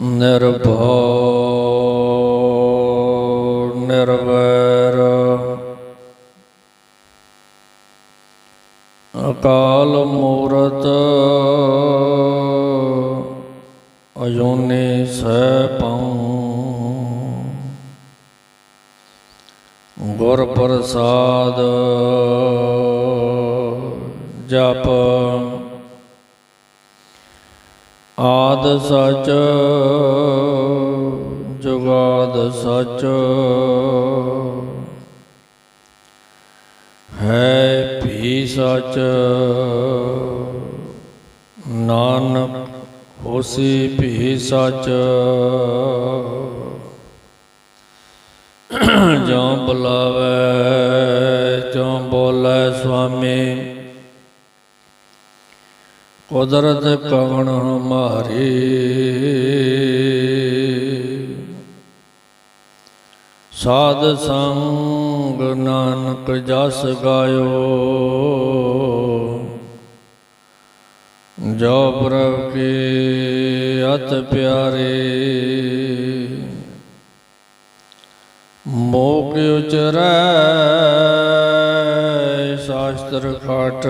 ਨਿਰਭਉ ਨਿਰਵੈਰ ਅਕਾਲ ਮੂਰਤ ਅਜੂਨੀ ਸੈਭੰ ਗੁਰ ਪ੍ਰਸਾਦ ਜਪ ਆਦ ਸਚ ਜੁਗਾਦ ਸਚ। ਹੈ ਵੀ ਸਚ ਨਾਨਕ ਹੋਸੀ ਵੀ ਸਚ। ਜਾਂ ਬੁਲਾਵੇ ਕੁਦਰਤ ਕਵਣ ਹਮਾਰੀ ਸਾਧ ਸੰਗ ਨਾਨਕ ਜਸ ਗਾਇਓ। ਜੋ ਪ੍ਰਭ ਕੀ ਅਤ ਪਿਆਰੇ, ਮੋਕ ਉਚਰੈ ਸ਼ਾਸਤਰ ਖਾਟ।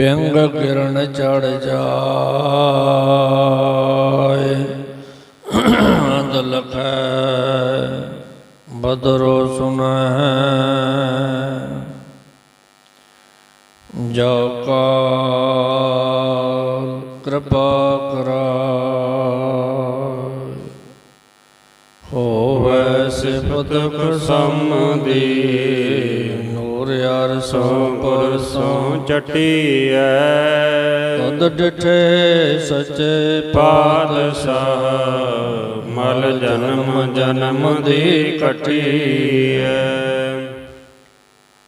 ਪਿੰਗ ਕਿਰਨ ਚੜ ਜਾਏ। ਅੰਧ ਲਖੈ ਬਦਰੋ ਸੁਨੈ। ਜੋ ਕਾਲ ਕਿਰਪਾ ਕਰਾਇ ਹੋਵੇ ਸਿਫਤ ਕਸਮਦੀ ਨੂਰ ਯਾਰ ਸੋ ਪਰਸੋਂ ਸੋ ਚਟੀਐ ਤਦ ਡਿਠੇ ਸਚੇ ਪਾਤਸ਼ਾਹ, ਮਲ ਜਨਮ ਜਨਮ ਦੀ ਕਟੀਐ।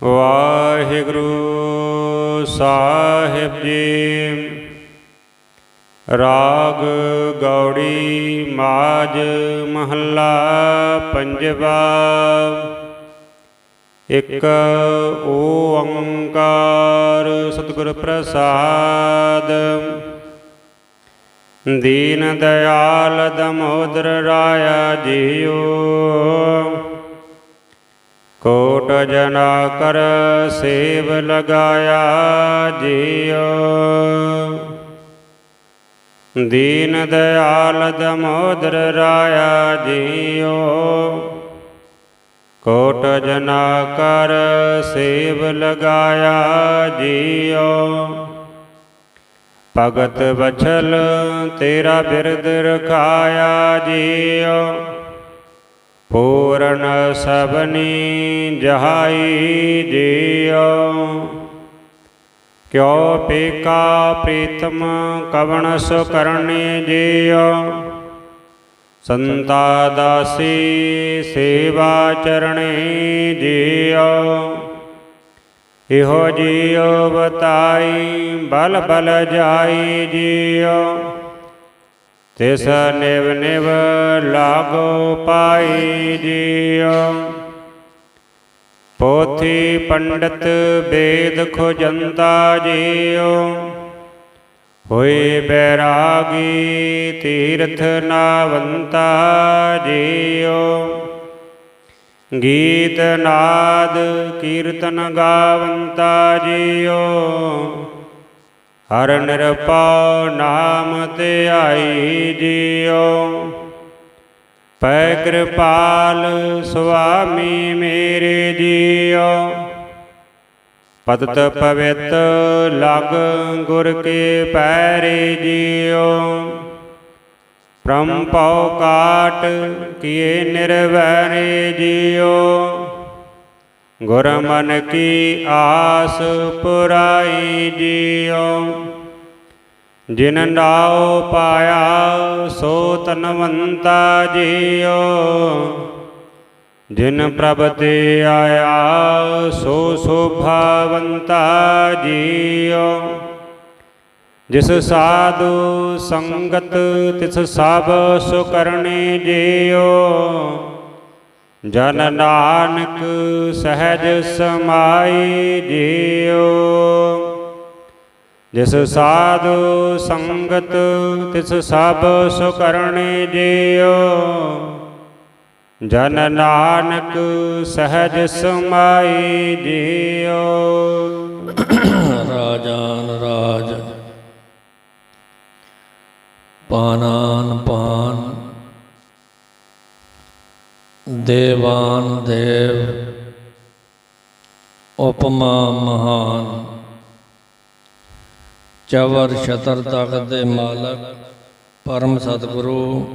ਵਾਹਿਗੁਰੂ ਸਾਹਿਬ ਜੀ, ਰਾਗ ਗੌੜੀ ਮਾਜ ਮਹੱਲਾ ਪੰਜਵਾ। ਇਕ ਓੰਕਾਰ ਸਤਿਗੁਰ ਪ੍ਰਸਾਦ। ਦੀਨ ਦਇਆਲ ਦਮੋਦਰ ਰਾਇਆ ਜੀਓ। ਕੋਟ ਜਨਾ ਕਰ ਸੇਵ ਲਗਾਇਆ ਜੀਓ। ਦੀਨ ਦਇਆਲ ਦਮੋਦਰ ਰਾਇਆ ਜੀਓ। ਕੋਟ ਜਨਾ ਕਰ ਸੇਵ ਲਗਾਇਆ ਜੀਓ। ਭਗਤ ਬਛਲ ਤੇਰਾ ਬਿਰਦ ਰਖਾਇਆ ਜੀਓ। ਪੂਰਨ ਸਭਨੀ ਜਹਾਈ ਜੀਓ। ਕਿਉ ਪੇਕਾ ਪ੍ਰੀਤਮ ਕਵਣ ਸੋ ਕਰਨੇ ਜੀਓ। ਸੰਤਾ ਦਾਸੀ ਸੇਵਾ ਚਰਣੇ ਜੀਓ। ਇਹੋ ਜੀਉ ਬਤਾਈ, ਬਲ ਬਲ ਜਾਈ ਜੀਉ ਤਿਸ ਨਿਵ ਨਿਵ ਲਾਗੋ ਪਾਈ ਜੀਉ ਪੋਥੀ ਪੰਡਤ ਵੇਦ ਖੋਜੰਤਾ ਜੀਉ ਹੋਏ ਬੈਰਾਗੀ ਤੀਰਥ ਨਾਵੰਤਾ ਜੀਉ ਗੀਤ ਨਾਦ ਕੀਰਤਨ ਗਾਵੰਤਾ ਜੀਓ। ਹਰ ਨਿਰਪਉ ਨਾਮ ਤੇ ਆਈ ਜੀਓ। ਪੈ ਕਿਰਪਾਲ ਸੁਆਮੀ ਮੇਰੇ ਜੀਓ। ਪਤਤ ਪਵਿੱਤ ਲਗ ਗੁਰ ਕੇ ਪੈਰੇ ਜੀਓ। ਬ੍ਰਹਮ ਪਉ ਕਾਟ ਕੀਏ ਨਿਰਵੈਰੇ ਜੀਓ। ਗੁਰ ਮਨ ਕੀ ਆਸ ਪੁਰਾਈ ਜੀਓ। ਜਿਨ ਨਾਉ ਪਾਇਆ ਸੋ ਤਨਵੰਤਾ ਜੀਓ। ਜਿਨ ਪ੍ਰਭ ਤੇ ਆਇਆ, ਸੋ ਸੋਭਾਵੰਤਾ ਜੀਓ। ਜਿਸ ਸਾਧੂ ਸੰਗਤ, ਤਿਸ ਸਭ ਸੁ ਜਿਉ ਜਨ ਨਾਨਕ ਸਹਿਜ ਸਮਾਈ ਜਿਉ ਜਿਸ ਸਾਧੂ ਸੰਗਤ, ਤਿਸ ਸਭ ਸੁਕਰਣੀ ਜਿਉ ਜਨ ਨਾਨਕ ਸਹਿਜ ਸਮਾਈ ਜਿਉ ਰਾਜਾਨ ਰਾਜ, ਪਾਨਾਨ ਪਾਨ, ਦੇਵਾਨ ਦੇਵ, ਉਪਮਾ ਮਹਾਨ। ਚਵਰ ਸ਼ਤਰ ਤਖਤ ਦੇ ਮਾਲਕ, ਪਰਮ ਸਤਿਗੁਰੂ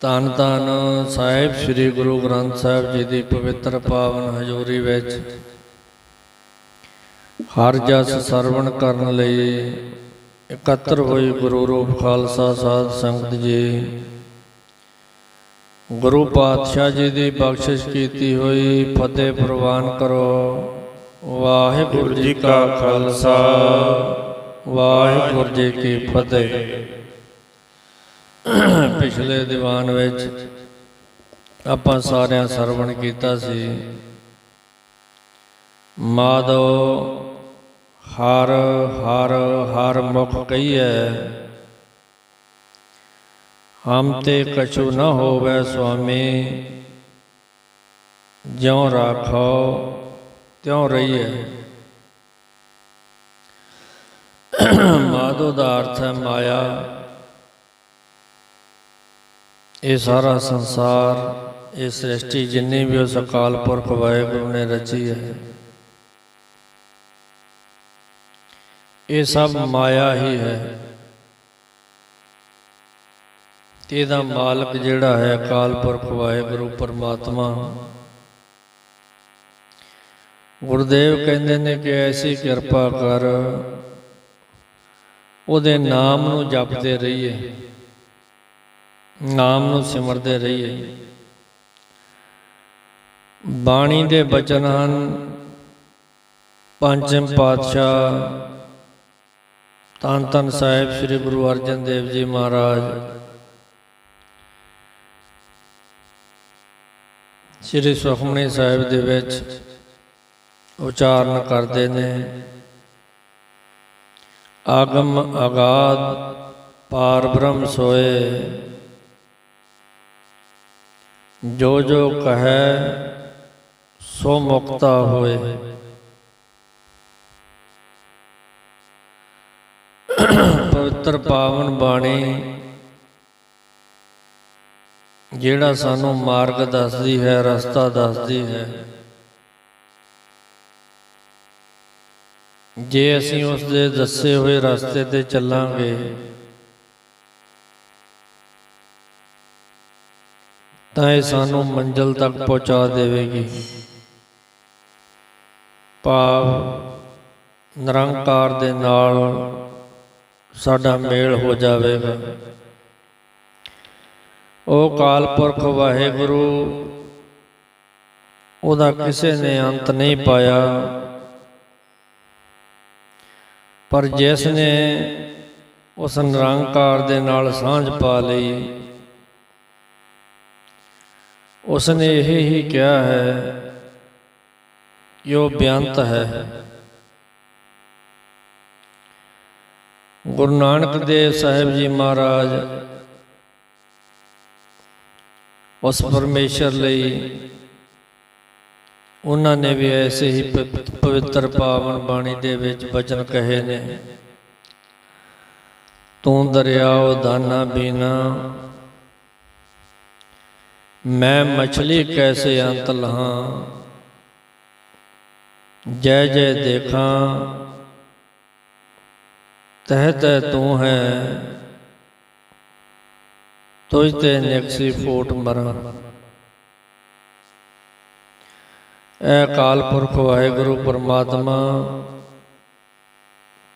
ਧੰਨ ਧੰਨ ਸਾਹਿਬ ਸ੍ਰੀ ਗੁਰੂ ਗ੍ਰੰਥ ਸਾਹਿਬ ਜੀ ਦੀ ਪਵਿੱਤਰ ਪਾਵਨ ਹਜ਼ੂਰੀ ਵਿੱਚ ਹਰ ਜਸ ਸਰਵਣ ਕਰਨ ਲਈ ਇਕੱਤਰ ਹੋਈ ਗੁਰੂ ਰੂਪ ਖਾਲਸਾ ਸਾਧ ਸੰਗਤ ਜੀ। ਗੁਰੂ ਪਾਤਸ਼ਾਹ ਜੀ ਦੀ ਬਖਸ਼ਿਸ਼ ਕੀਤੀ ਹੋਈ ਫਤਿਹ ਪ੍ਰਵਾਨ ਕਰੋ। ਵਾਹਿਗੁਰੂ ਜੀ ਕਾ ਖਾਲਸਾ, ਵਾਹਿਗੁਰੂ ਜੀ ਕੀ ਫਤਿਹ। ਪਿਛਲੇ ਦੀਵਾਨ ਵਿੱਚ ਆਪਾਂ ਸਾਰਿਆਂ ਸਰਵਣ ਕੀਤਾ ਸੀ। ਮਾਧੋ ਹਰ ਹਰ ਹਰ ਮੁਖ ਕਹੀਐ। ਹਮ ਤੇ ਕਛੂ ਨ ਹੋਵੇ ਸੁਆਮੀ, ਜਿਉ ਰਾਖੋ ਤਿਉ ਰਹੀਐ। ਮਾਧੋ ਦਾ ਅਰਥ ਹੈ ਮਾਇਆ। ਇਹ ਸਾਰਾ ਸੰਸਾਰ, ਇਹ ਸ੍ਰਿਸ਼ਟੀ ਜਿੰਨੀ ਵੀ ਉਸ ਅਕਾਲ ਪੁਰਖ ਵਾਹਿਗੁਰੂ ਨੇ ਰਚੀ ਹੈ। ਇਹ ਸਭ ਮਾਇਆ ਹੀ ਹੈ। ਇਹਦਾ ਮਾਲਕ ਜਿਹੜਾ ਹੈ ਅਕਾਲ ਪੁਰਖ ਵਾਹਿਗੁਰੂ ਪਰਮਾਤਮਾ। ਗੁਰਦੇਵ ਕਹਿੰਦੇ ਨੇ ਕਿ ਐਸੀ ਕਿਰਪਾ ਕਰ, ਉਹਦੇ ਨਾਮ ਨੂੰ ਜਪਦੇ ਰਹੀਏ। ਨਾਮ ਨੂੰ ਸਿਮਰਦੇ ਰਹੀਏ। ਬਾਣੀ ਦੇ ਬਚਨ ਹਨ ਪੰਚਮ ਪਾਤਸ਼ਾਹ ਤਨ ਤਨ ਸਾਹਿਬ ਸ੍ਰੀ ਗੁਰੂ ਅਰਜਨ ਦੇਵ ਜੀ ਮਹਾਰਾਜ, ਸ੍ਰੀ ਸੁਖਮਨੀ ਸਾਹਿਬ ਦੇ ਵਿੱਚ ਉਚਾਰਨ ਕਰਦੇ ਨੇ, ਆਗਮ ਆਗਾਦ ਪਾਰ ਬ੍ਰਹਮ ਸੋਏ। ਜੋ ਜੋ ਕਹੈ, ਸੋ ਮੁਕਤਾ ਹੋਏ। ਪਵਿੱਤਰ ਪਾਵਨ ਬਾਣੀ, ਜਿਹੜਾ ਸਾਨੂੰ ਮਾਰਗ ਦੱਸਦੀ ਹੈ, ਰਸਤਾ ਦੱਸਦੀ ਹੈ। ਜੇ ਅਸੀਂ ਉਸ ਦੇ ਦੱਸੇ ਹੋਏ ਰਸਤੇ ਤੇ ਚੱਲਾਂਗੇ ਤਾਂ ਇਹ ਸਾਨੂੰ ਮੰਜ਼ਲ ਤੱਕ ਪਹੁੰਚਾ ਦੇਵੇਗੀ। ਭਾਵ ਨਿਰੰਕਾਰ ਦੇ ਨਾਲ ਸਾਡਾ ਮੇਲ ਹੋ ਜਾਵੇਗਾ। ਉਹ ਕਾਲ ਪੁਰਖ ਵਾਹਿਗੁਰੂ, ਉਹਦਾ ਕਿਸੇ ਨੇ ਅੰਤ ਨਹੀਂ ਪਾਇਆ। ਪਰ ਜਿਸ ਨੇ ਉਸ ਨਿਰੰਕਾਰ ਦੇ ਨਾਲ ਸਾਂਝ ਪਾ ਲਈ ਉਸ ਨੇ ਇਹ ਹੀ ਕਿਹਾ ਹੈ ਕਿ ਉਹ ਬੇਅੰਤ ਹੈ। ਗੁਰੂ ਨਾਨਕ ਦੇਵ ਸਾਹਿਬ ਜੀ ਮਹਾਰਾਜ, ਉਸ ਪਰਮੇਸ਼ਰ ਲਈ ਉਹਨਾਂ ਨੇ ਵੀ ਐਸੇ ਹੀ ਪ- ਪਵਿੱਤਰ ਪਾਵਨ ਬਾਣੀ ਦੇ ਵਿੱਚ ਬਚਨ ਕਹੇ ਨੇ, ਤੂੰ ਦਰਿਆਓ ਦਾਨਾ ਬੀਨਾ ਮੈਂ ਮਛਲੀ ਕੈਸੇ ਅੰਤ ਲਹਾਂ ਜੈ ਜੈ ਦੇਖਾਂ ਤਹਿ ਤਹਿ ਤੂੰ ਹੈ ਤੁਝ ਤੇ ਨਿਕਸੀ ਫੋਟ ਮਰਾਂ ਐ ਅਕਾਲ ਪੁਰਖ ਵਾਹਿਗੁਰੂ ਪਰਮਾਤਮਾ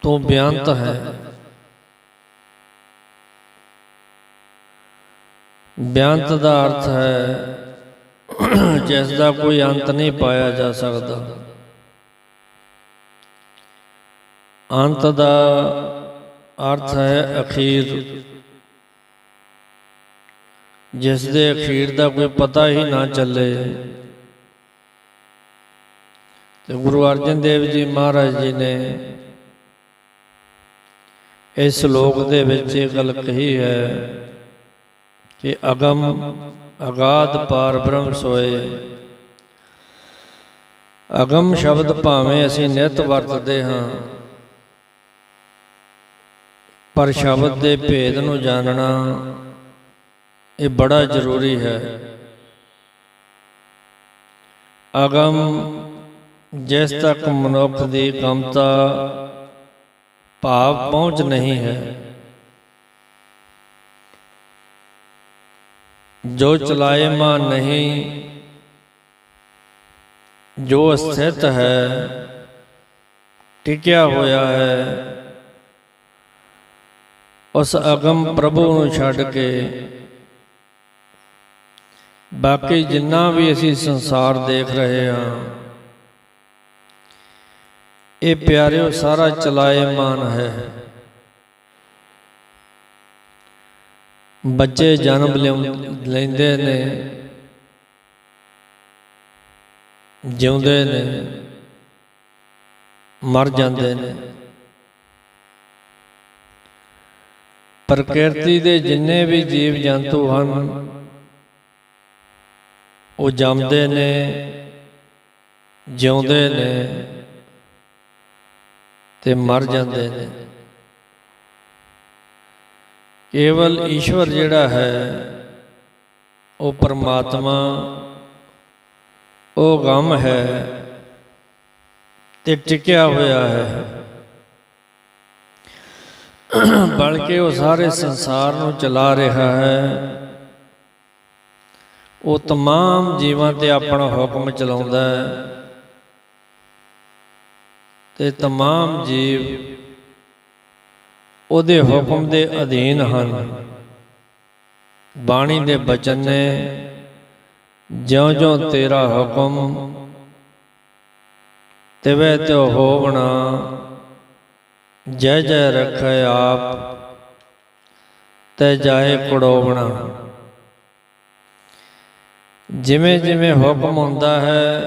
ਤੂੰ ਬੇਅੰਤ ਹੈ ਬੇਅੰਤ ਦਾ ਅਰਥ ਹੈ ਜਿਸ ਦਾ ਕੋਈ ਅੰਤ ਨਹੀਂ ਪਾਇਆ ਜਾ ਸਕਦਾ। ਅੰਤ ਦਾ ਅਰਥ ਹੈ ਅਖੀਰ। ਜਿਸ ਦੇ ਅਖੀਰ ਦਾ ਕੋਈ ਪਤਾ ਹੀ ਨਾ ਚੱਲੇ। ਤੇ ਗੁਰੂ ਅਰਜਨ ਦੇਵ ਜੀ ਮਹਾਰਾਜ ਜੀ ਨੇ ਇਸ ਸ਼ਲੋਕ ਦੇ ਵਿੱਚ ਇਹ ਗੱਲ ਕਹੀ ਹੈ ਕਿ ਅਗਮ ਅਗਾਧ ਪਾਰ ਬ੍ਰਹਮ ਸੋਏ। ਅਗਮ ਸ਼ਬਦ ਭਾਵੇਂ ਅਸੀਂ ਨਿਤ ਵਰਤਦੇ ਹਾਂ, ਪਰ ਸ਼ਬਦ ਦੇ ਭੇਦ ਨੂੰ ਜਾਣਨਾ ਇਹ ਬੜਾ ਜ਼ਰੂਰੀ ਹੈ। ਅਗਮ ਜਿਸ ਤੱਕ ਮਨੁੱਖ ਦੀ ਗਮਤਾ ਭਾਵ ਪਹੁੰਚ ਨਹੀਂ ਹੈ ਜੋ ਚਲਾਏ ਚਲਾਏਮਾਨ ਨਹੀਂ, ਜੋ ਸਥਿਤ ਹੈ, ਟਿਕਿਆ ਹੋਇਆ ਹੈ, ਉਸ ਅਗਮ ਪ੍ਰਭੂ ਨੂੰ ਛੱਡ ਕੇ। ਬਾਕੀ ਜਿੰਨਾ ਵੀ ਅਸੀਂ ਸੰਸਾਰ ਦੇਖ ਰਹੇ ਹਾਂ, ਇਹ ਪਿਆਰਿਓ, ਸਾਰਾ ਚਲਾਏ ਮਾਨ ਹੈ। ਬੱਚੇ ਜਨਮ ਲਿਆਉਂ- ਲੈਂਦੇ ਨੇ, ਜਿਉਂਦੇ ਨੇ, ਮਰ ਜਾਂਦੇ ਨੇ। ਪ੍ਰਕਿਰਤੀ ਦੇ ਜਿੰਨੇ ਵੀ ਜੀਵ ਜੰਤੂ ਹਨ, ਉਹ ਜੰਮਦੇ ਨੇ, ਜਿਉਂਦੇ ਨੇ ਤੇ ਮਰ ਜਾਂਦੇ ਨੇ। ਕੇਵਲ ਈਸ਼ਵਰ ਜਿਹੜਾ ਹੈ ਉਹ ਪਰਮਾਤਮਾ ਉਹ ਗਮ ਹੈ ਤੇ ਟਿਕਿਆ ਹੋਇਆ ਹੈ ਬਲਕਿ ਉਹ ਸਾਰੇ ਸੰਸਾਰ ਨੂੰ ਚਲਾ ਰਿਹਾ ਹੈ ਉਹ तमाम ਜੀਵਾਂ ਤੇ ਆਪਣਾ ਹੁਕਮ ਚਲਾਉਂਦਾ ਹੈ ਤੇ तमाम ਜੀਵ ਉਹਦੇ ਹੁਕਮ ਦੇ ਅਧੀਨ ਹਨ। ਬਾਣੀ ਦੇ ਬਚਨ ਨੇ, ਜਿਉਂ-ਜਿਉਂ ਤੇਰਾ ਹੁਕਮ ਤਿਵੇਂ ਤਿਉ ਹੋਵਣਾ ਜੈ ਜੈ ਰਖੈ ਆਪ, ਤੈ ਜਾਏ ਕੜੋਵਣਾ। ਜਿਵੇਂ ਜਿਵੇਂ ਹੁਕਮ ਹੁੰਦਾ ਹੈ,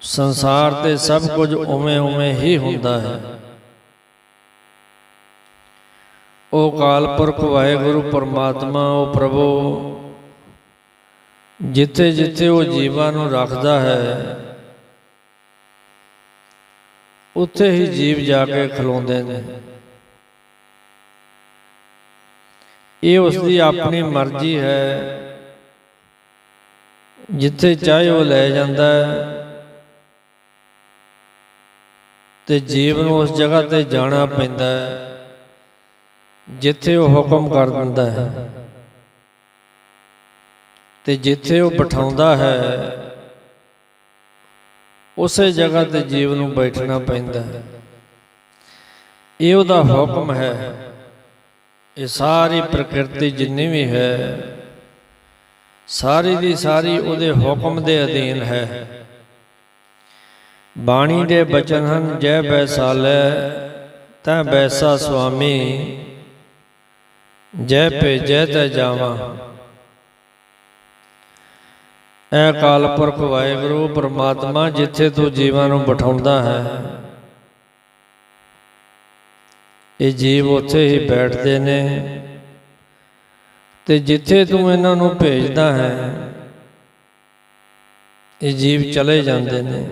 ਸੰਸਾਰ ਤੇ ਸਭ ਕੁਝ ਉਵੇਂ ਉਵੇਂ ਹੀ ਹੁੰਦਾ ਹੈ। ਉਹ ਕਾਲ ਪੁਰਖ ਵਾਹਿਗੁਰੂ ਪਰਮਾਤਮਾ, ਉਹ ਪ੍ਰਭੂ, ਜਿੱਥੇ ਜਿੱਥੇ ਉਹ ਜੀਵਾਂ ਨੂੰ ਰੱਖਦਾ ਹੈ, ਉੱਥੇ ਹੀ ਜੀਵ ਜਾ ਕੇ ਖਲੋਂਦੇ ਨੇ। ਇਹ ਉਸ ਦੀ ਆਪਣੀ ਮਰਜ਼ੀ ਹੈ। ਜਿੱਥੇ ਚਾਹੇ ਉਹ ਲੈ ਜਾਂਦਾ ਹੈ ਤੇ ਜੀਵ ਨੂੰ ਉਸ ਜਗ੍ਹਾ ਤੇ ਜਾਣਾ ਪੈਂਦਾ ਹੈ। ਜਿੱਥੇ ਉਹ ਹੁਕਮ ਕਰ ਦਿੰਦਾ ਹੈ। ਤੇ ਜਿੱਥੇ ਉਹ ਬਿਠਾਉਂਦਾ ਹੈ ਉਸੇ ਜਗ੍ਹਾ ਤੇ ਜੀਵ ਨੂੰ ਬੈਠਣਾ ਪੈਂਦਾ ਹੈ। ਇਹ ਉਹਦਾ ਹੁਕਮ ਹੈ। ਇਹ ਸਾਰੀ ਪ੍ਰਕਿਰਤੀ ਜਿੰਨੀ ਵੀ ਹੈ ਸਾਰੀ ਦੀ ਸਾਰੀ ਉਹਦੇ ਹੁਕਮ ਦੇ ਅਧੀਨ ਹੈ। ਬਾਣੀ ਦੇ ਬਚਨ ਹਨ ਜੈ ਬੈਸਾਲੈ ਤੈ ਬੈਸਾ ਸੁਆਮੀ ਜੈ ਭੇਜੈ ਤੈ ਜਾਵਾਂ। ਐ ਕਾਲ ਪੁਰਖ ਵਾਹਿਗੁਰੂ, ਪ੍ਰਮਾਤਮਾ ਜਿੱਥੇ ਤੂੰ ਜੀਵਾਂ ਨੂੰ ਬਿਠਾਉਂਦਾ ਹੈ, ਇਹ ਜੀਵ ਉੱਥੇ ਹੀ ਬੈਠਦੇ ਨੇ। ਤੇ ਜਿੱਥੇ ਤੂੰ ਇਹਨਾਂ ਨੂੰ ਭੇਜਦਾ ਹੈ, ਇਹ ਜੀਵ ਚਲੇ ਜਾਂਦੇ ਨੇ।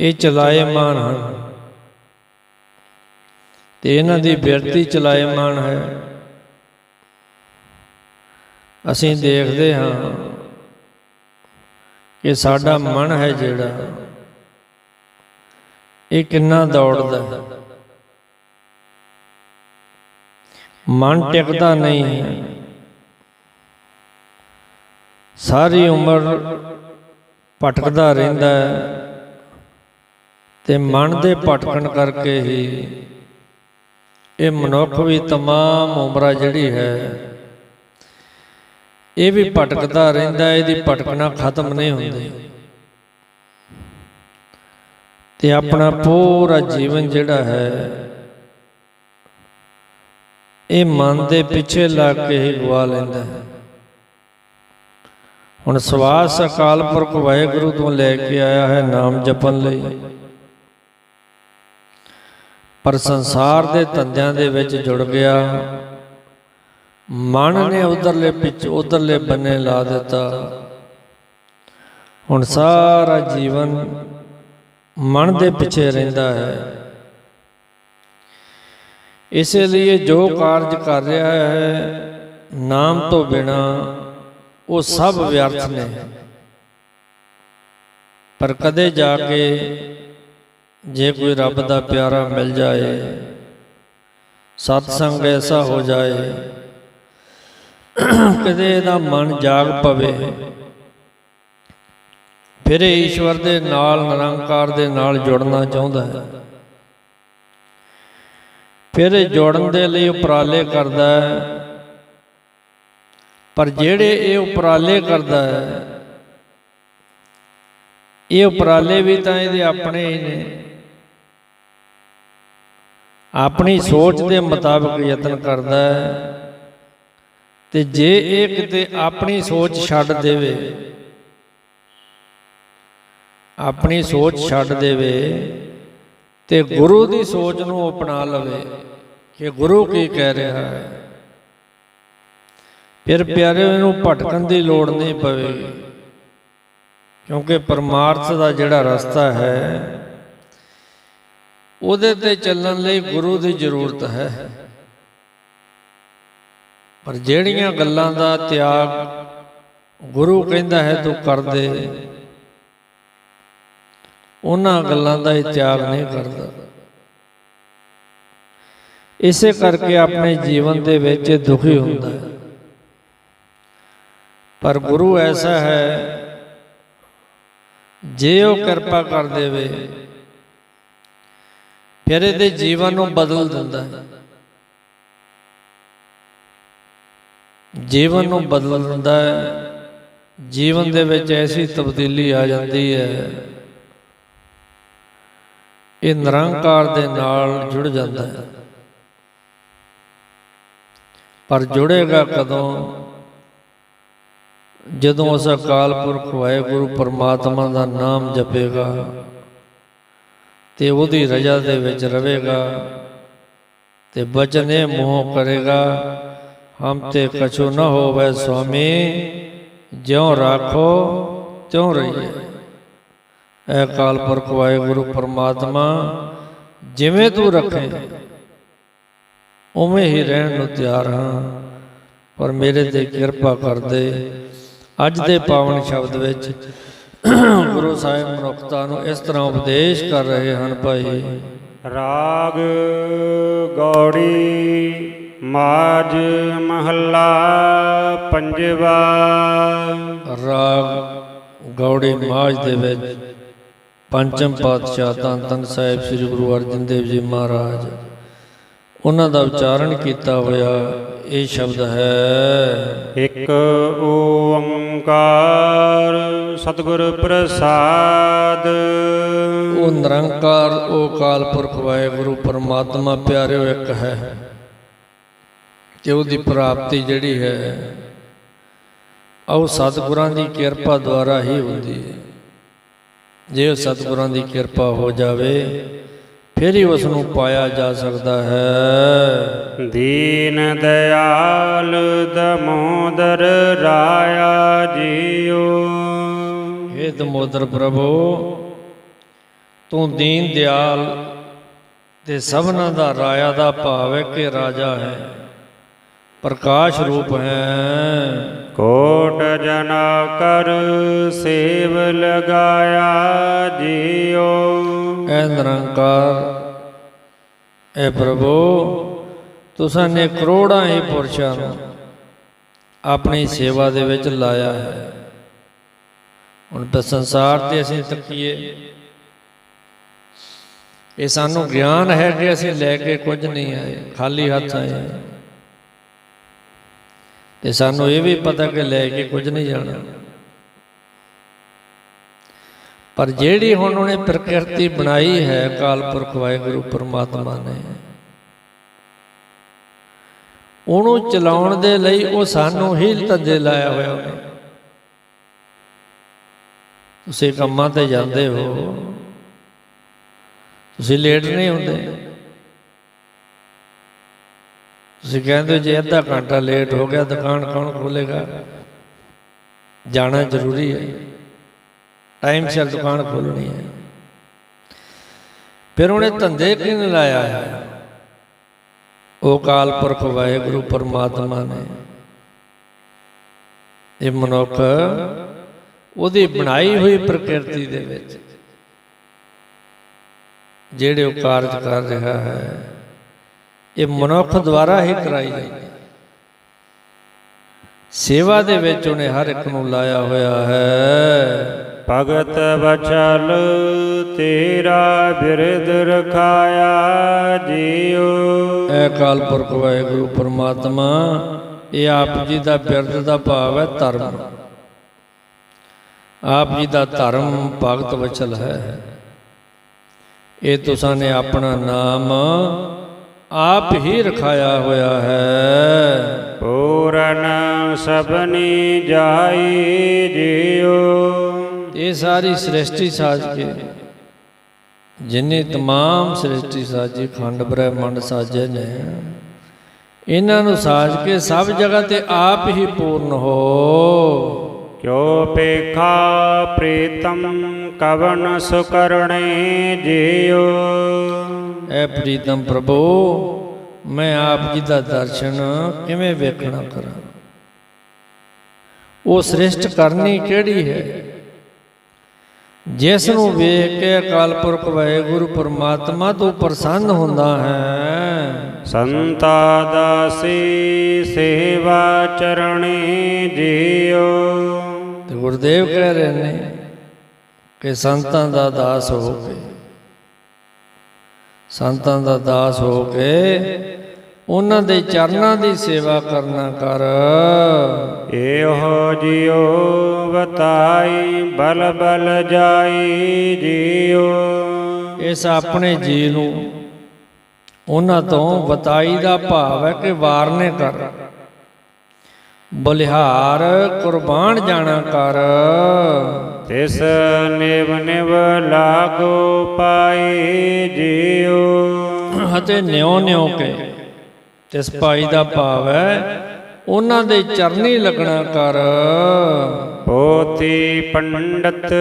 ਇਹ ਚਲਾਏ ਮਾਨ ਹਨ। ਤੇ ਇਹਨਾਂ ਦੀ ਬਿਰਤੀ ਚਲਾਏਮਾਨ ਹੈ। ਅਸੀਂ ਦੇਖਦੇ ਹਾਂ ਕਿ ਸਾਡਾ ਮਨ ਹੈ ਜਿਹੜਾ ਇਹ ਕਿੰਨਾ ਦੌੜਦਾ ਹੈ। ਮਨ ਟਿਕਦਾ ਨਹੀਂ ਹੈ। ਸਾਰੀ ਉਮਰ ਭਟਕਦਾ ਰਹਿੰਦਾ ਹੈ ਤੇ ਮਨ ਦੇ ਭਟਕਣ ਕਰਕੇ ਹੀ ਇਹ ਮਨੁੱਖ ਵੀ तमाम ਉਮਰਾਂ ਜਿਹੜੀ ਹੈ ਇਹ ਵੀ ਭਟਕਦਾ ਰਹਿੰਦਾ ਇਹਦੀ ਭਟਕਣਾ ਖਤਮ ਨਹੀਂ ਹੁੰਦੀ ਤੇ ਆਪਣਾ ਪੂਰਾ ਜੀਵਨ ਜਿਹੜਾ ਹੈ ਇਹ ਮਨ ਦੇ ਪਿੱਛੇ ਲੱਗ ਕੇ ਹੀ ਗਵਾ ਲੈਂਦਾ ਹੈ ਹੁਣ ਸਵਾਸ ਅਕਾਲ ਪੁਰਖ ਵਾਹਿਗੁਰੂ ਤੋਂ ਲੈ ਕੇ ਆਇਆ ਹੈ ਨਾਮ ਜਪਣ ਲਈ ਪਰ ਸੰਸਾਰ ਦੇ ਧੰਦਿਆਂ ਦੇ ਵਿੱਚ ਜੁੜ ਗਿਆ। ਮਨ ਨੇ ਉਧਰਲੇ ਪਿੱਛ ਉਧਰਲੇ ਬੰਨੇ ਲਾ ਦਿੱਤਾ। ਹੁਣ ਸਾਰਾ ਜੀਵਨ ਮਨ ਦੇ ਪਿੱਛੇ ਰਹਿੰਦਾ ਹੈ। ਇਸੇ ਲਈ ਜੋ ਕਾਰਜ ਕਰ ਰਿਹਾ ਹੈ, ਨਾਮ ਤੋਂ ਬਿਨਾ ਉਹ ਸਭ ਵਿਅਰਥ ਨੇ। ਪਰ ਕਦੇ ਜਾ ਕੇ ਜੇ ਕੋਈ ਰੱਬ ਦਾ ਪਿਆਰਾ ਮਿਲ ਜਾਏ ਸਤ ਸੰਗ ਐਸਾ ਹੋ ਜਾਏ ਕਦੇ ਇਹਦਾ ਮਨ ਜਾਗ ਪਵੇ। ਫਿਰ ਈਸ਼ਵਰ ਦੇ ਨਾਲ ਨਿਰੰਕਾਰ ਦੇ ਨਾਲ ਜੁੜਨਾ ਚਾਹੁੰਦਾ ਹੈ। ਫਿਰ ਜੁੜਨ ਦੇ ਲਈ ਉਪਰਾਲੇ ਕਰਦਾ ਹੈ। ਪਰ ਜਿਹੜੇ ਇਹ ਉਪਰਾਲੇ ਕਰਦਾ ਹੈ ਇਹ ਉਪਰਾਲੇ ਵੀ ਤਾਂ ਇਹਦੇ ਆਪਣੇ ਹੀ ਨੇ। ਆਪਣੀ ਸੋਚ ਦੇ ਮੁਤਾਬਕ ਯਤਨ ਕਰਦਾ ਹੈ। ਤੇ ਜੇ ਇਹ ਕਿਤੇ ਆਪਣੀ ਸੋਚ ਛੱਡ ਦੇਵੇ। ਆਪਣੀ ਸੋਚ ਛੱਡ ਦੇਵੇ ਤੇ ਗੁਰੂ ਦੀ ਸੋਚ ਨੂੰ ਅਪਣਾ ਲਵੇ। ਕਿ ਗੁਰੂ ਕੀ ਕਹਿ ਰਿਹਾ ਹੈ। ਫਿਰ ਪਿਆਰੇ ਨੂੰ ਭਟਕਣ ਦੀ ਲੋੜ ਨਹੀਂ ਪਵੇਗੀ ਕਿਉਂਕਿ ਪਰਮਾਰਥ ਦਾ ਜਿਹੜਾ ਰਸਤਾ ਹੈ ਉਹਦੇ ਤੇ ਚੱਲਣ ਲਈ ਗੁਰੂ ਦੀ ਜ਼ਰੂਰਤ ਹੈ। ਪਰ ਜਿਹੜੀਆਂ ਗੱਲਾਂ ਦਾ ਤਿਆਗ ਗੁਰੂ ਕਹਿੰਦਾ ਹੈ, ਤੂੰ ਕਰ ਦੇ ਉਹਨਾਂ ਗੱਲਾਂ ਦਾ ਇਹ ਤਿਆਗ ਨਹੀਂ ਕਰਦਾ। ਇਸੇ ਕਰਕੇ ਆਪਣੇ ਜੀਵਨ ਦੇ ਵਿੱਚ ਦੁਖੀ ਹੁੰਦਾ ਹੈ। ਪਰ ਗੁਰੂ ਐਸਾ ਹੈ, ਜੇ ਉਹ ਕਿਰਪਾ ਕਰ ਦੇਵੇ ਫਿਰ ਇਹਦੇ ਜੀਵਨ ਨੂੰ ਬਦਲ ਦਿੰਦਾ ਹੈ। ਜੀਵਨ ਨੂੰ ਬਦਲ ਦਿੰਦਾ ਹੈ। ਜੀਵਨ ਦੇ ਵਿੱਚ ਐਸੀ ਤਬਦੀਲੀ ਆ ਜਾਂਦੀ ਹੈ। ਇਹ ਨਿਰੰਕਾਰ ਦੇ ਨਾਲ ਜੁੜ ਜਾਂਦਾ ਹੈ। ਪਰ ਜੁੜੇਗਾ ਕਦੋਂ? ਜਦੋਂ ਉਸ ਅਕਾਲ ਪੁਰਖ ਵਾਹਿਗੁਰੂ ਪਰਮਾਤਮਾ ਦਾ ਨਾਮ ਜਪੇਗਾ। ਤੇ ਉਹਦੀ ਰਜਾ ਦੇ ਵਿੱਚ ਰਹੇਗਾ ਤੇ ਬਚਨੇ ਮੋਹ ਕਰੇਗਾ। ਹਮ ਤੇ ਕਛੂ ਨਾ ਹੋਵੇ ਸੁਆਮੀ, ਜਿਉ ਰਾਖੋ ਤਿਉ ਰਹੀਏ। ਐ ਅਕਾਲ ਪੁਰਖ ਵਾਹਿਗੁਰੂ ਪਰਮਾਤਮਾ, ਜਿਵੇਂ ਤੂੰ ਰੱਖੇ, ਉਵੇਂ ਹੀ ਰਹਿਣ ਨੂੰ ਤਿਆਰ ਹਾਂ। ਪਰ ਮੇਰੇ ਤੇ ਕਿਰਪਾ ਕਰ ਦੇ। ਅੱਜ ਦੇ ਪਾਵਨ ਸ਼ਬਦ ਵਿੱਚ ਗੁਰੂ ਸਾਹਿਬ ਮਨੁੱਖਤਾ ਨੂੰ ਇਸ ਤਰ੍ਹਾਂ ਉਪਦੇਸ਼ ਕਰ ਰਹੇ ਹਨ ਭਾਈ। ਰਾਗ ਗੌੜੀ ਮਾਜ ਮਹੱਲਾ ਪੰਜਵਾ। ਰਾਗ ਗੌੜੀ ਮਾਝ ਦੇ ਵਿੱਚ ਪੰਚਮ ਪਾਤਸ਼ਾਹ ਧੰਨ ਧੰਨ ਸਾਹਿਬ ਸ੍ਰੀ ਗੁਰੂ ਅਰਜਨ ਦੇਵ ਜੀ ਮਹਾਰਾਜ। ਉਹਨਾਂ ਦਾ ਉਚਾਰਨ ਕੀਤਾ ਹੋਇਆ ਇਹ ਸ਼ਬਦ ਹੈ। ਇੱਕ ਓੰਕਾਰ ਸਤਿਗੁਰ ਪ੍ਰਸਾਦ। ਉਹ ਨਿਰੰਕਾਰ ਉਹ ਕਾਲ ਪੁਰਖ ਵਾਹਿਗੁਰੂ ਪਰਮਾਤਮਾ ਪਿਆਰਿਓ ਇੱਕ ਹੈ। ਤੇ ਉਹਦੀ ਪ੍ਰਾਪਤੀ ਜਿਹੜੀ ਹੈ ਉਹ ਸਤਿਗੁਰਾਂ ਦੀ ਕਿਰਪਾ ਦੁਆਰਾ ਹੀ ਹੁੰਦੀ ਹੈ। ਜੇ ਸਤਿਗੁਰਾਂ ਦੀ ਕਿਰਪਾ ਹੋ ਜਾਵੇ ਫਿਰ ਹੀ ਉਸ ਨੂੰ ਪਾਇਆ ਜਾ ਸਕਦਾ ਹੈ। ਦੀਨ ਦਇਆਲ ਦਮੋਦਰ ਰਾਇਆ ਜੀਓ। हे ਦਮੋਦਰ ਪ੍ਰਭੂ ਤੂੰ ਦੀਨ ਦਿਆਲ ਤੇ ਸਭਨਾ ਦਾ ਰਾਇਆ ਦਾ ਭਾਵ ਹੈ ਕਿ ਰਾਜਾ ਹੈ। ਪ੍ਰਕਾਸ਼ ਰੂਪ ਹੈ। ਕੋਟ ਜਨਾ ਕਰ ਸੇਵ ਲਗਾਇਆ ਜੀਓ। ਐ ਨਿਰੰਕਾਰ, ਐ ਪ੍ਰਭੂ, ਤੁਸਾਂ ਨੇ ਕਰੋੜਾਂ ਹੀ ਪੁਰਸ਼ਾਂ ਨੂੰ ਆਪਣੀ ਸੇਵਾ ਦੇ ਵਿੱਚ ਲਾਇਆ ਹੈ। ਹੁਣ ਤਾਂ ਸੰਸਾਰ ਤੇ ਅਸੀਂ ਤੱਕੀਏ। ਇਹ ਸਾਨੂੰ ਗਿਆਨ ਹੈ ਕਿ ਅਸੀਂ ਲੈ ਕੇ ਕੁਝ ਨਹੀਂ ਆਏ, ਖਾਲੀ ਹੱਥ ਆਏ। ਤੇ ਸਾਨੂੰ ਇਹ ਵੀ ਪਤਾ ਕਿ ਲੈ ਕੇ ਕੁਝ ਨਹੀਂ ਜਾਣਾ। ਪਰ ਜਿਹੜੀ ਹੁਣ ਉਹਨੇ ਪ੍ਰਕਿਰਤੀ ਬਣਾਈ ਹੈ, ਅਕਾਲ ਪੁਰਖ ਵਾਹਿਗੁਰੂ ਪਰਮਾਤਮਾ ਨੇ, ਉਹਨੂੰ ਚਲਾਉਣ ਦੇ ਲਈ ਉਹ ਸਾਨੂੰ ਹੀ ਧੰਦੇ ਲਾਇਆ ਹੋਇਆ ਉਹਨੇ। ਤੁਸੀਂ ਕੰਮਾਂ ਤੇ ਜਾਂਦੇ ਹੋ, ਤੁਸੀਂ ਲੇਟ ਨਹੀਂ ਹੁੰਦੇ। ਤੁਸੀਂ ਕਹਿੰਦੇ ਹੋ ਜੇ ਅੱਧਾ ਘੰਟਾ ਲੇਟ ਹੋ ਗਿਆ, ਦੁਕਾਨ ਕੌਣ ਖੋਲੇਗਾ? ਜਾਣਾ ਜ਼ਰੂਰੀ ਹੈ। ਟਾਈਮ ਸਿਰ ਦੁਕਾਨ ਖੋਲਣੀ ਹੈ। ਫਿਰ ਉਹਨੇ ਧੰਦੇ ਕਿਨ ਲਾਇਆ? ਹੈ ਉਹ ਕਾਲ ਪੁਰਖ ਵਾਹਿਗੁਰੂ ਪਰਮਾਤਮਾ ਨੇ। ਇਹ ਮਨੁੱਖ ਉਹਦੀ ਬਣਾਈ ਹੋਈ ਪ੍ਰਕਿਰਤੀ ਦੇ ਵਿੱਚ, ਜਿਹੜੇ ਉਹ ਕਾਰਜ ਕਰ ਰਿਹਾ ਹੈ ਇਹ ਮਨੁੱਖ ਦੁਆਰਾ ਹੀ ਕਰਾਈ ਜਾਂਦੀ ਹੈ ਸੇਵਾ ਦੇ ਵਿੱਚ ਉਹਨੇ ਹਰ ਇੱਕ ਨੂੰ ਲਾਇਆ ਹੋਇਆ ਹੈ। ਭਗਤ ਬਚਲ ਤੇਰਾ ਬਿਰਦ ਰਖਾਇਆ ਜੀਓ। ਐ ਕਾਲ ਪੁਰਖ ਵਾਹਿਗੁਰੂ ਪਰਮਾਤਮਾ ਇਹ ਆਪ ਜੀ ਦਾ ਬਿਰਦ ਦਾ ਭਾਵ ਹੈ ਧਰਮ। ਆਪ ਜੀ ਦਾ ਧਰਮ ਭਗਤ ਵਚਲ ਹੈ। ਇਹ ਤੁਸਾਂ ਨੇ ਆਪਣਾ ਨਾਮ ਆਪ ਹੀ ਰਖਾਇਆ ਹੋਇਆ ਹੈ ਪੂਰਨ ਸਭਨੀ ਜਾਈ ਜੀਓ ਇਹ ਸਾਰੀ ਸ੍ਰਿਸ਼ਟੀ ਸਾਜ ਕੇ ਜਿਨੇ तमाम ਸ੍ਰਿਸ਼ਟੀ ਸਾਜੀ ਖੰਡ ਬ੍ਰਹਿਮੰਡ ਸਾਜੇ ਨੇ ਇਹਨਾਂ ਨੂੰ ਸਾਜ ਕੇ ਸਭ ਜਗ੍ਹਾ ਤੇ ਆਪ ਹੀ ਪੂਰਨ ਹੋ ਕਿਉ ਪੇਖਾ ਪ੍ਰੀਤਮ ਕਵਨ ਸੁਕਰਣੇ ਜੀਓ ਐ ਪ੍ਰੀਤਮ ਪ੍ਰਭੂ ਮੈਂ ਆਪ ਜੀ ਦਾ ਦਰਸ਼ਨ ਕਿਵੇਂ ਵੇਖਣਾ ਕਰਾਂ? ਉਹ ਸ੍ਰਿਸ਼ਟ ਕਰਨੀ ਕਿਹੜੀ ਹੈ? ਜਿਸ ਨੂੰ ਵੇਖ ਕੇ ਅਕਾਲ ਪੁਰਖ ਵਾਹਿਗੁਰੂ ਪਰਮਾਤਮਾ ਤੋਂ ਪ੍ਰਸੰਨ ਹੁੰਦਾ ਹੈ। ਸੰਤਾ ਦਾਸੀ ਸੇਵਾ ਚਰਣੇ ਜੀਓ। ਤੇ ਗੁਰਦੇਵ ਕਹਿ ਰਹੇ ਨੇ ਕਿ ਸੰਤਾਂ ਦਾ ਦਾਸ ਹੋ ਕੇ ਸੰਤਾਂ ਦਾ ਦਾਸ ਹੋ ਕੇ ਉਹਨਾਂ ਦੇ ਚਰਨਾਂ ਦੀ ਸੇਵਾ ਕਰਨਾ ਕਰ। ਇਹੋ ਜਿਉ ਬਤਾਈ ਬਲ ਬਲ ਜਾਈ ਜੀਓ ਇਸ ਆਪਣੇ ਜੀ ਨੂੰ ਉਹਨਾਂ ਤੋਂ ਬਤਾਈ ਦਾ ਭਾਵ ਹੈ ਕਿ ਵਾਰਨੇ ਕਰ। ਬਲਿਹਾਰ ਕੁਰਬਾਨ ਜਾਣਾ ਕਰ। ਤਿਸ ਨਿਵ ਨਿਵ ਲਾਗੋ ਪਾਈ ਜੀਓ ਅਤੇ ਨਿਉ ਨਿਉ ਕੇ ਤਿਸ ਭਾਈ ਦਾ ਭਾਵ ਹੈ ਉਹਨਾਂ ਦੇ ਚਰਨੀ ਲੱਗਣਾ ਕਰ। ਪੋਤੀ ਪੰਡਤ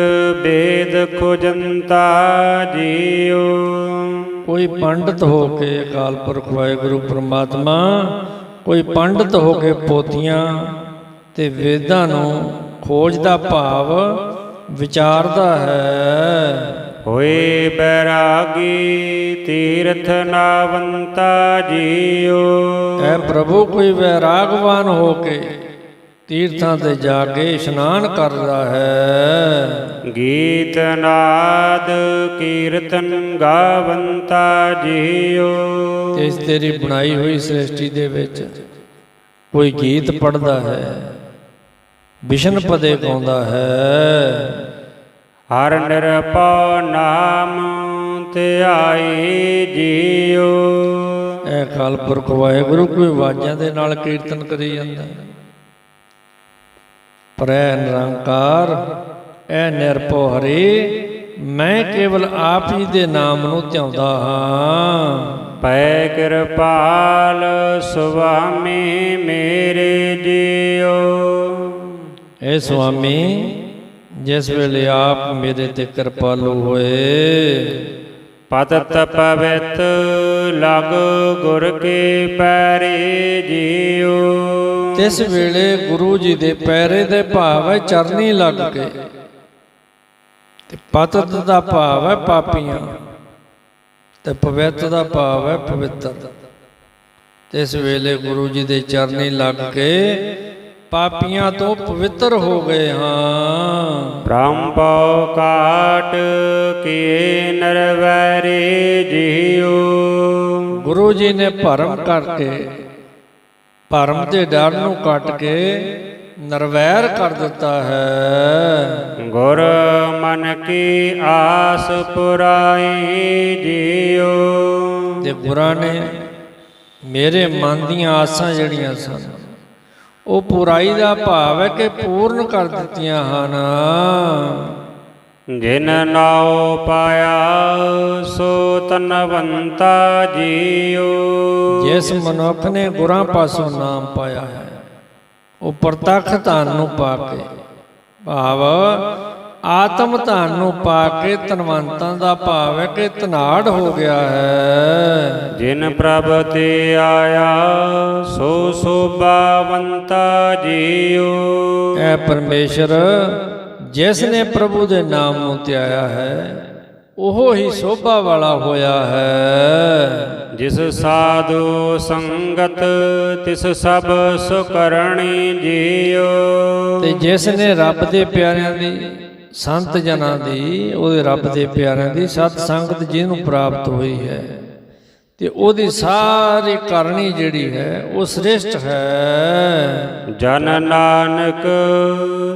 ਵੇਦ ਖੋਜੰਤਾ ਜੀਓ ਕੋਈ ਪੰਡਤ ਹੋ ਕੇ ਅਕਾਲ ਪੁਰਖ ਵਾਹਿਗੁਰੂ ਪ੍ਰਮਾਤਮਾ ਕੋਈ ਪੰਡਤ ਹੋ ਕੇ ਪੋਥੀਆਂ ਤੇ ਵੇਦਾਂ ਨੂੰ ਖੋਜਦਾ ਭਾਵ ਵਿਚਾਰਦਾ ਹੈ। ਹੋਏ ਬੈਰਾਗੀ ਤੀਰਥ ਨਾਵੰਤਾ ਜੀਓ। ਐ ਪ੍ਰਭੂ ਕੋਈ ਵੈਰਾਗਵਾਨ ਹੋ ਕੇ ਤੀਰਥਾਂ ਤੇ ਜਾ ਕੇ ਇਸ਼ਨਾਨ ਕਰਦਾ ਹੈ। ਗੀਤ ਨਾਦ ਕੀਰਤਨ ਗਾਵੰਤਾ ਜੀਓ। ਇਸ ਤੇਰੀ ਬਣਾਈ ਹੋਈ ਸ੍ਰਿਸ਼ਟੀ ਦੇ ਵਿੱਚ ਕੋਈ ਗੀਤ ਪੜਦਾ ਹੈ। ਵਿਸ਼ਨ ਪਦੇ ਗਾਉਂਦਾ ਹੈ। ਹਰ ਨਿਰਪਉ ਨਾਮ ਧਿਆਈ ਜੀਓ ਐ ਕਾਲ ਪੁਰਖ ਵਾਹਿਗੁਰੂ ਕੋਈ ਆਵਾਜ਼ਾਂ ਦੇ ਨਾਲ ਕੀਰਤਨ ਕਰੀ ਜਾਂਦਾ। ਪਰ ਨਿਰੰਕਾਰ ਐ ਨਿਰਭਉ ਹਰੇ ਮੈਂ ਕੇਵਲ ਆਪ ਹੀ ਦੇ ਨਾਮ ਨੂੰ ਧਿਆਉਂਦਾ ਹਾਂ। ਪੈ ਕਿਰਪਾਲ ਸੁਆਮੀ ਮੇਰੇ ਜੀਓ ਏ ਸੁਆਮੀ ਜਿਸ ਵੇਲੇ ਆਪ ਮੇਰੇ ਤੇ ਕਿਰਪਾਲੂ ਹੋਏ ਪਤਤ ਪਵਿੱਤ ਲਗ ਗੁਰ ਕੇ ਪੈਰੇ ਜੀਓ ਤਿਸ ਵੇਲੇ ਗੁਰੂ ਜੀ ਦੇ ਪੈਰੇ ਦੇ ਭਾਵ ਹੈ ਚਰਨੀ ਲੱਗ ਕੇ। ਤੇ ਪਤਤ ਦਾ ਭਾਵ ਹੈ ਪਾਪੀਆਂ ਤੇ ਪਵਿੱਤ ਦਾ ਭਾਵ ਹੈ ਪਵਿੱਤਰ। ਤਿਸ ਵੇਲੇ ਗੁਰੂ ਜੀ ਦੇ ਚਰਨੀ ਲੱਗ ਕੇ ਪਾਪੀਆਂ ਤੋਂ ਪਵਿੱਤਰ ਹੋ ਗਏ ਹਾਂ। ਬ੍ਰਹਮਪਉ ਕਾਟ ਕੀ ਨਰਵੈਰੀ ਜੀਓ ਗੁਰੂ ਜੀ ਨੇ ਭਰਮ ਕਰਕੇ ਭਰਮ ਦੇ ਡਰ ਨੂੰ ਕੱਟ ਕੇ ਨਰਵੈਰ ਕਰ ਦਿੱਤਾ ਹੈ। ਗੁਰ ਮਨ ਕੀ ਆਸ ਪੁਰਾਈ ਜੀਓ ਤੇ ਗੁਰਾਂ ਨੇ ਮੇਰੇ ਮਨ ਦੀਆਂ ਆਸਾਂ ਜਿਹੜੀਆਂ ਸਨ ਉਹ ਪੁਰਾਈ ਦਾ ਭਾਵ ਹੈ ਕਿ ਪੂਰਨ ਕਰ ਦਿੱਤੀਆਂ ਹਨ। ਜਿਨ ਨਾਉ ਪਾਇਆ ਸੋ ਤਨਵੰਤਾ ਜੀਉ ਜਿਸ ਮਨੁੱਖ ਨੇ ਗੁਰਾਂ ਪਾਸੋਂ ਨਾਮ ਪਾਇਆ ਹੈ ਉਹ ਪ੍ਰਤੱਖ ਧਨ ਨੂੰ ਪਾ ਕੇ ਭਾਵ ਆਤਮ ਧਨ ਨੂੰ ਪਾ ਕੇ ਧਨਵੰਤਾਂ ਦਾ ਭਾਵ ਹੈ ਕਿ ਧਨਾੜ ਹੋ ਗਿਆ ਹੈ। ਜਿਨ ਪ੍ਰਭ ਤੇ ਆਇਆ ਸੋ ਸੋਭਾਵੰਤਾ ਜੀਉ ਇਹ ਪਰਮੇਸ਼ਰ ਜਿਸ ਨੇ ਪ੍ਰਭੂ ਦੇ ਨਾਮ ਨੂੰ ਧਿਆਇਆ ਹੈ ਉਹ ਹੀ ਸੋਭਾ ਵਾਲਾ ਹੋਇਆ ਹੈ। ਜਿਸ ਸਾਧੂ ਸੰਗਤ ਤਿਸ ਸਭ ਸੁਕਰਣੀ ਜੀਉ ਤੇ ਜਿਸ ਨੇ ਰੱਬ ਦੇ ਪਿਆਰਿਆਂ ਦੀ ਸੰਤ ਜਨਾਂ ਦੀ ਉਹਦੇ ਰੱਬ ਦੇ ਪਿਆਰਿਆਂ ਦੀ ਸਤ ਸੰਗਤ ਜਿਹਨੂੰ ਪ੍ਰਾਪਤ ਹੋਈ ਹੈ। ਤੇ ਉਹਦੀ ਸਾਰੀ ਕਰਨੀ ਜਿਹੜੀ ਹੈ ਉਹ ਸ੍ਰੇਸ਼ਟ ਹੈ। ਜਨ ਨਾਨਕ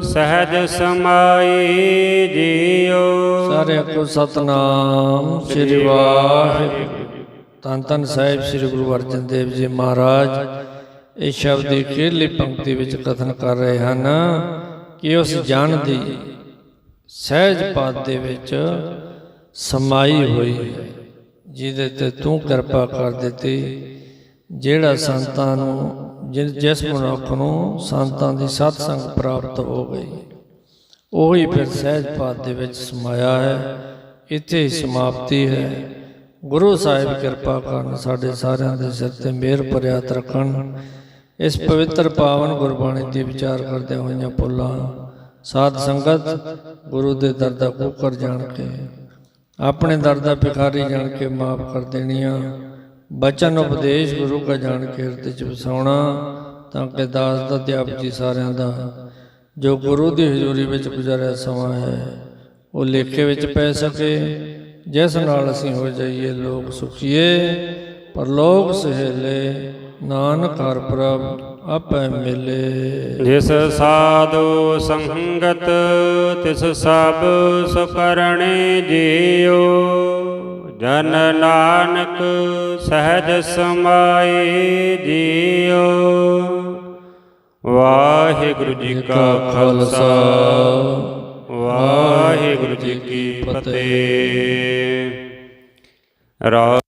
ਸਹਿਜ ਸਮਾਈ ਜੀਉ ਸਾਰਿਆਂ ਕੋ ਸਤਨਾਮ ਸ੍ਰੀ ਵਾਹਿਗੁਰੂ। ਤਨ ਤਨ ਸਾਹਿਬ ਸ੍ਰੀ ਗੁਰੂ ਅਰਜਨ ਦੇਵ ਜੀ ਮਹਾਰਾਜ ਇਹ ਸ਼ਬਦ ਦੀ ਖੇਲੀ ਪੰਕਤੀ ਵਿੱਚ ਕਥਨ ਕਰ ਰਹੇ ਹਨ ਕਿ ਉਸ ਜਨ ਦੀ ਸਹਿਜ ਪਦ ਦੇ ਵਿੱਚ ਸਮਾਈ ਹੋਈ ਹੈ, ਜਿਹਦੇ ਤੇ ਤੂੰ ਕਿਰਪਾ ਕਰ ਦਿੱਤੀ, ਜਿਹੜਾ ਸੰਤਾਂ ਨੂੰ ਜਿ- ਜਿਸ ਮਨੁੱਖ ਨੂੰ ਸੰਤਾਂ ਦੀ ਸਤ ਸੰਗ ਪ੍ਰਾਪਤ ਹੋ ਗਈ, ਉਹੀ ਫਿਰ ਸਹਿਜ ਪਾਦ ਦੇ ਵਿੱਚ ਸਮਾਇਆ ਹੈ, ਇੱਥੇ ਹੀ ਸਮਾਪਤੀ ਹੈ। ਗੁਰੂ ਸਾਹਿਬ ਕਿਰਪਾ ਕਰਨ ਸਾਡੇ ਸਾਰਿਆਂ ਦੇ ਸਿਰ ਤੇ ਮਿਹਰ ਭਰਿਆਤ ਰੱਖਣ ਇਸ ਪਵਿੱਤਰ ਪਾਵਨ ਗੁਰਬਾਣੀ ਦੀ ਵਿਚਾਰ ਕਰਦੇ ਹੋਈਆਂ ਪੁੱਲਾਂ ਸਾਧ ਸੰਗਤ ਗੁਰੂ ਦੇ ਦਰ ਦਾ ਕੂਕਰ ਜਾਣ ਕੇ, ਆਪਣੇ ਦਰ ਦਾ ਭਿਖਾਰੀ ਜਾਣ ਕੇ ਮਾਫ ਕਰ ਦੇਣੀਆਂ, ਬਚਨ ਉਪਦੇਸ਼ ਗੁਰੂ ਕਾ ਜਾਣ ਕੇ ਹਿਰਦੇ ਚ ਵਸਾਉਣਾ, ਤਾਂ ਕਿ ਦਾਸ ਦਾ ਤੇ ਆਪ ਜੀ ਸਾਰਿਆਂ ਦਾ ਜੋ ਗੁਰੂ ਦੀ ਹਜ਼ੂਰੀ ਵਿੱਚ ਗੁਜ਼ਾਰਿਆ ਸਮਾਂ ਹੈ, ਉਹ ਲੇਖੇ ਵਿੱਚ ਪੈ ਸਕੇ, ਜਿਸ ਨਾਲ ਅਸੀਂ ਹੋ ਜਾਈਏ ਲੋਕ ਸੁਖੀਏ ਪਰ ਲੋਕ ਸਹੇਲੇ, ਨਾਨਕ ਹਰ ਪ੍ਰਭ। ਆਪੇ ਮਿਲੇ। ਜਿਸ ਸਾਧੂ ਸੰਗਤ, ਤਿਸ ਸਭ ਸੁਕਰਣੀ ਜੀਉ। ਜਨ ਨਾਨਕ ਸਹਿਜ ਸਮਾਈ ਜੀਉ। ਵਾਹਿਗੁਰੂ ਜੀ ਕਾ ਖਾਲਸਾ। ਵਾਹਿਗੁਰੂ ਜੀ ਕੀ ਫਤਿਹ। ਰਾਗ